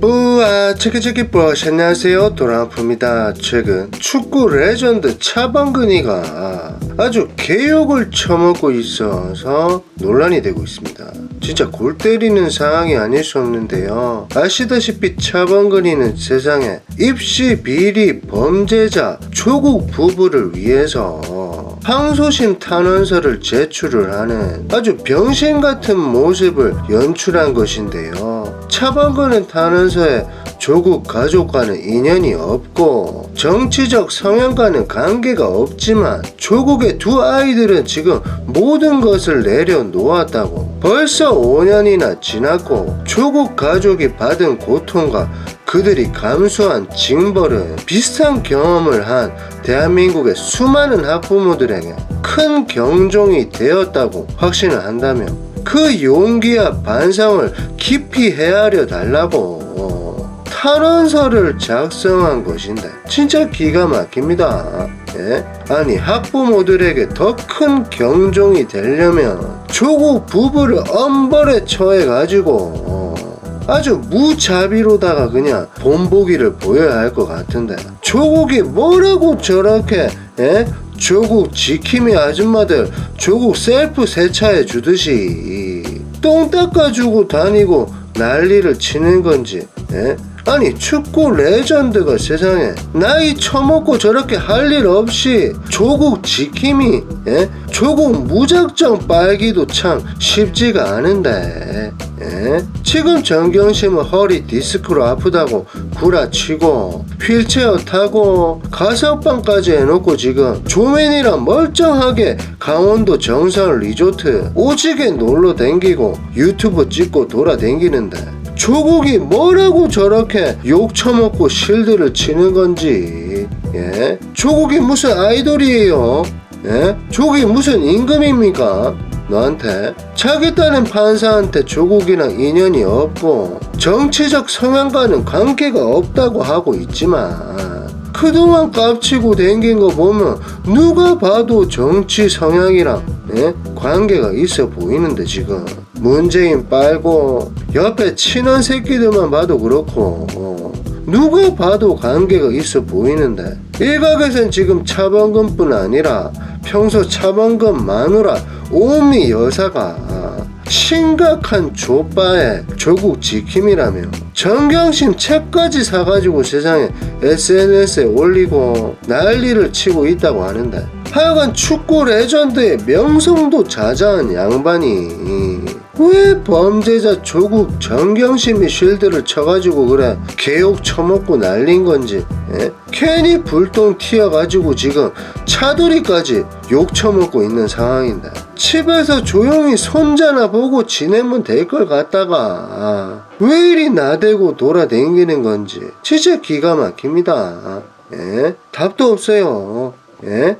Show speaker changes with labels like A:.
A: 우와 체크체크 버시 안녕하세요. 도라프입니다. 최근 축구 레전드 차범근이가 아주 개욕을 처먹고 있어서 논란이 되고 있습니다. 진짜 골 때리는 상황이 아닐 수 없는데요. 아시다시피 차범근이는 세상에 입시 비리 범죄자 조국 부부를 위해서 항소심 탄원서를 제출을 하는 아주 병신 같은 모습을 연출한 것인데요. 차범근은 탄원서에 조국 가족과는 인연이 없고 정치적 성향과는 관계가 없지만 조국의 두 아이들은 지금 모든 것을 내려놓았다고 벌써 5년이나 지났고 조국 가족이 받은 고통과 그들이 감수한 징벌은 비슷한 경험을 한 대한민국의 수많은 학부모들에게 큰 경종이 되었다고 확신을 한다며 그 용기와 반성을 깊이 헤아려 달라고 탄원서를 작성한 것인데 진짜 기가 막힙니다. 예? 아니 학부모들에게 더 큰 경종이 되려면 조국 부부를 엄벌에 처해 가지고 아주 무자비로다가 그냥 본보기를 보여야 할 것 같은데 조국이 뭐라고 저렇게 예? 조국 지킴이 아줌마들 조국 셀프 세차해 주듯이 똥 닦아주고 다니고 난리를 치는 건지 예? 아니 축구 레전드가 세상에 나이 처먹고 저렇게 할 일 없이 조국 지킴이 예? 조국 무작정 빨기도 참 쉽지가 않은데 예? 지금 정경심은 허리 디스크로 아프다고 구라치고 휠체어 타고 가석방까지 해놓고 지금 조맨이랑 멀쩡하게 강원도 정선 리조트 오지게 놀러 댕기고 유튜브 찍고 돌아댕기는데 조국이 뭐라고 저렇게 욕 처먹고 실드를 치는 건지 예? 조국이 무슨 아이돌이에요 예? 조국이 무슨 임금입니까 너한테 자기 딸은 판사한테 조국이랑 인연이 없고 정치적 성향과는 관계가 없다고 하고 있지만 그동안 깝치고 댕긴 거 보면 누가 봐도 정치 성향이랑 예? 관계가 있어 보이는데 지금 문재인 빨고 옆에 친한 새끼들만 봐도 그렇고 어, 누가 봐도 관계가 있어 보이는데 일각에선 지금 차범근뿐 아니라 평소 차범근 마누라 오미 여사가 심각한 조빠의 조국 지킴이라며 정경심 책까지 사가지고 세상에 SNS에 올리고 난리를 치고 있다고 하는데 하여간 축구 레전드의 명성도 자자한 양반이 왜 범죄자 조국 정경심이 쉴드를 쳐가지고 그래 개욕 처먹고 날린 건지 예? 괜히 불똥 튀어가지고 지금 차돌이까지 욕 처먹고 있는 상황인데 집에서 조용히 손자나 보고 지내면 될 걸 갖다가 왜 이리 나대고 돌아다니는 건지 진짜 기가 막힙니다 예? 답도 없어요 예?